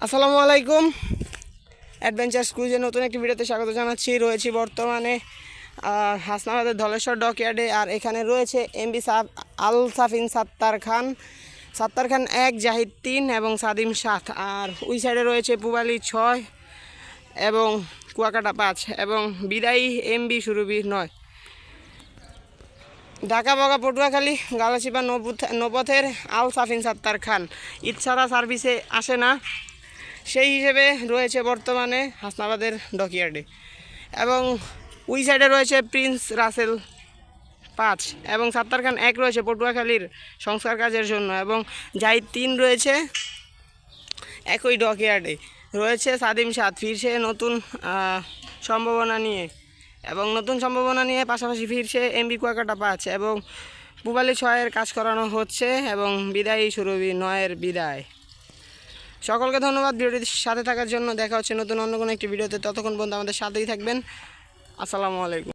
আসসালামু আলাইকুম। অ্যাডভেঞ্চার ক্রুজের নতুন একটি ভিডিওতে স্বাগত জানাচ্ছি। রয়েছি বর্তমানে হাসনাবাদের ধলেশ্বর ডকইয়ার্ডে আর এখানে রয়েছে এমবি সাফ আল সাফিন সাত্তার খান। সাত্তার খান এক, জাহিদ তিন এবং সাদিম সাত। আর ওই সাইডে রয়েছে পুবালি ছয় এবং কুয়াকাটা পাঁচ এবং বিদায়ী এমবি সুরভি নয়। ঢাকা, বগা, পটুয়াখালী গালাচিপা নবুথ- নবথের আল সাফিন সাত্তার খান। ছাড়া সার্ভিসে আসে না। সেই হিসেবে রয়েছে বর্তমানে হাসনাবাদের ডকইয়ার্ডে। এবং ওই সাইডে রয়েছে প্রিন্স রাসেল পাঁচ এবং সাত্তার খান এক রয়েছে পটুয়াখালীর সংস্কার কাজের জন্য এবং জাহিদ তিন রয়েছে একই ডকইয়ার্ডে। রয়েছে সাদিম সাত ফিরছে নতুন সম্ভাবনা নিয়ে এবং নতুন সম্ভাবনা নিয়ে পাশাপাশি ফিরছে এমবি কুয়াকাটা পাঁচ এবং পুবালি ছয়ের কাজ করানো হচ্ছে এবং বিদায়ী সুরভি নয়ের বিদায়। সকলকে ধন্যবাদ ভিডিওটির সাথে থাকার জন্য। দেখা হচ্ছে নতুন অন্য কোনো একটি ভিডিওতে। ততক্ষণ পর্যন্ত আমাদের সাথেই থাকবেন। আসসালামু আলাইকুম।